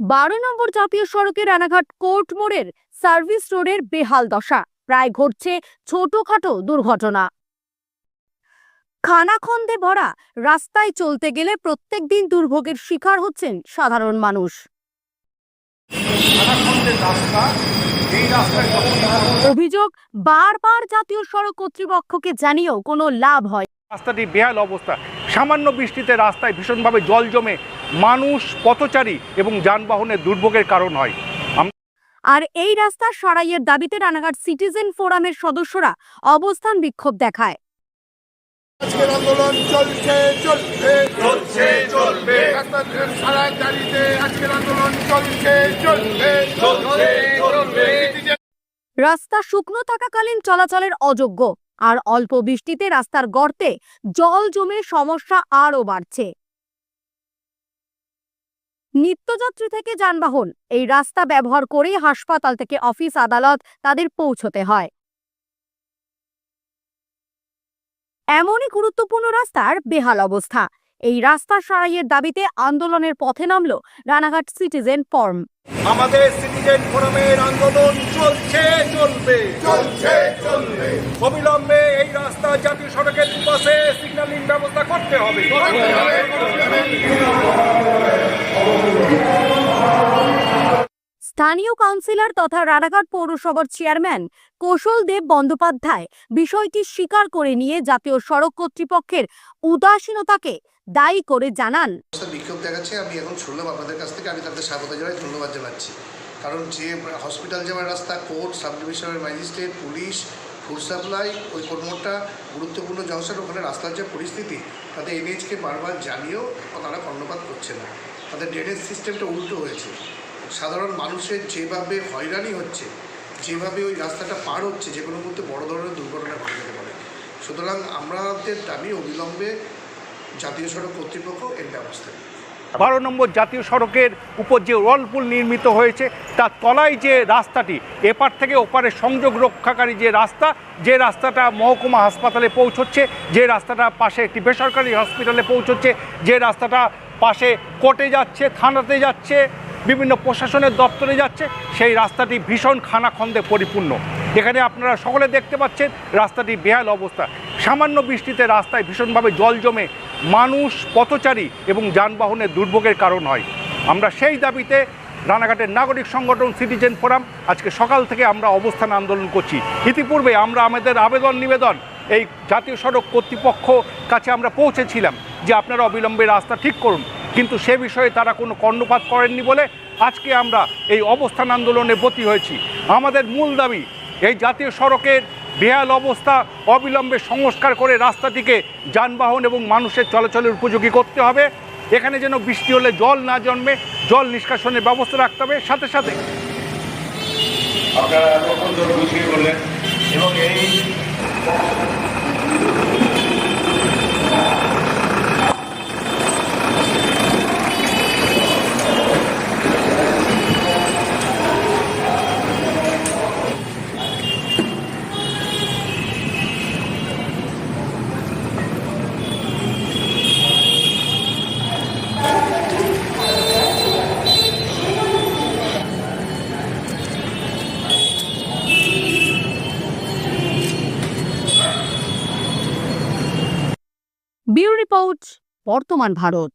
বারো নম্বর জাতীয় সড়কের রানাঘাট কোর্ট মোড়ের সার্ভিস রোডের বেহাল দশা। প্রায় ঘটছে ছোটখাটো দুর্ঘটনা। খানাখন্দে ভরা রাস্তায় চলতে গেলে প্রত্যেকদিন দুর্ভোগের শিকার হচ্ছেন সাধারণ মানুষ। অভিযোগ বারবার জাতীয় সড়ক কর্তৃপক্ষকে জানিয়েও কোনো লাভ হয়। রাস্তাটি বেহাল অবস্থা। সামান্য বৃষ্টিতে রাস্তায় ভীষণভাবে জল জমে মানুষ পথচারী এবং যানবাহনের দুর্ভোগের কারণ হয়। আর এই রাস্তা সারাইয়ের দাবিতে রানাঘাট সিটিজেন ফোরামের সদস্যরা অবস্থান বিক্ষোভ দেখায়। আজকের আন্দোলন চলছে চলবে চলছে চলবে। রাস্তার সারায় আজকের আন্দোলন চলছে চলবে চলছে চলবে। রাস্তা শুকনো থাকাকালীন চলাচলের অযোগ্য আর অল্প বৃষ্টিতে রাস্তার গর্তে জল জমে সমস্যা আরও বাড়ছে। নিত্যযাত্রী থেকে যানবাহন। এই রাস্তা ব্যবহার করেই হাসপাতাল থেকে অফিস আদালত তাদের পৌঁছতে হয়। এমনই গুরুত্বপূর্ণ রাস্তার বেহাল অবস্থা। এই রাস্তা সারাইয়ের দাবিতে আন্দোলনের পথে নামল রানাঘাট সিটিজেন ফর্ম। আমাদের সিটিজেন ফোরামের আন্দোলন চলছে চলবে। চলছে চলবে। অবিলম্বে এই রাস্তা জাতীয় সড়কের দুপাশে সিগন্যালিং ব্যবস্থা করতে হবে। স্থানীয় কাউন্সিলর তথা রানাঘাট পৌরসভার চেয়ারম্যান কৌশল দেব বন্দ্যোপাধ্যায় বিষয়টি স্বীকার করে নিয়ে জাতীয় সড়ক কর্তৃপক্ষের উদাসীনতাকে দায়ী করে জানান। বিক্ষোভ দেখাচ্ছে। আমি এখন শুনলাম আপনাদের কাছ থেকে। আমি তাদের স্বাগত জানাই, ধন্যবাদ জানাচ্ছি। কারণ যে হসপিটাল যাওয়ার রাস্তা, কোর্ট সাব ডিভিশনের ম্যাজিস্ট্রেট, পুলিশ, ফুড সাপ্লাই, ওই কর্মটা গুরুত্বপূর্ণ জংশন, ওখানে রাস্তার যে পরিস্থিতি তাদের এনএইচকে বারবার জানিয়েও তারা কর্ণপাত করছে না। তাদের ড্রেনেজ সিস্টেমটা উল্টো হয়েছে। সাধারণ মানুষের যেভাবে হয়রানি হচ্ছে, যেভাবে ওই রাস্তাটা পার হচ্ছে, যে কোনো মুহূর্তে বড় ধরনের দুর্ঘটনা ঘটে যেতে পারে। সুতরাং আমাদের দাবি অবিলম্বে জাতীয় সড়ক কর্তৃপক্ষ এর ব্যবস্থা বারো নম্বর জাতীয় সড়কের উপর যে ওয়ালপুল নির্মিত হয়েছে, তার তলায় যে রাস্তাটি, এপার থেকে ওপারে সংযোগ রক্ষাকারী যে রাস্তা, যে রাস্তাটা মহকুমা হাসপাতালে পৌঁছচ্ছে, যে রাস্তাটা পাশে একটি বেসরকারি হসপিটালে পৌঁছচ্ছে, যে রাস্তাটা পাশে কোর্টে যাচ্ছে, থানাতে যাচ্ছে বিভিন্ন প্রশাসনের দপ্তরে যাচ্ছে, সেই রাস্তাটি ভীষণ খানাখন্দে পরিপূর্ণ। এখানে আপনারা সকলে দেখতে পাচ্ছেন রাস্তাটি বেহাল অবস্থা। সামান্য বৃষ্টিতে রাস্তায় ভীষণভাবে জল জমে মানুষ, পথচারী এবং যানবাহনের দুর্ভোগের কারণ হয়। আমরা সেই দাবিতে রানাঘাটের নাগরিক সংগঠন সিটিজেন ফোরাম আজকে সকাল থেকে আমরা অবস্থান আন্দোলন করছি। ইতিপূর্বে আমরা আমাদের আবেদন নিবেদন এই জাতীয় সড়ক কর্তৃপক্ষ কাছে আমরা পৌঁছেছিলাম যে আপনারা অবিলম্বে রাস্তা ঠিক করুন। কিন্তু সে বিষয়ে তারা কোনো কর্ণপাত করেননি বলে আজকে আমরা এই অবস্থান আন্দোলনে ব্রতী হয়েছি। আমাদের মূল দাবি, এই জাতীয় সড়কের বেহাল অবস্থা অবিলম্বে সংস্কার করে রাস্তাটিকে যানবাহন এবং মানুষের চলাচলের উপযোগী করতে হবে। এখানে যেন বৃষ্টি হলে জল না জন্মে, জল নিষ্কাশনের ব্যবস্থা রাখতে হবে। সাথে সাথে আপনারা রিপোর্ট বর্তমান ভারত।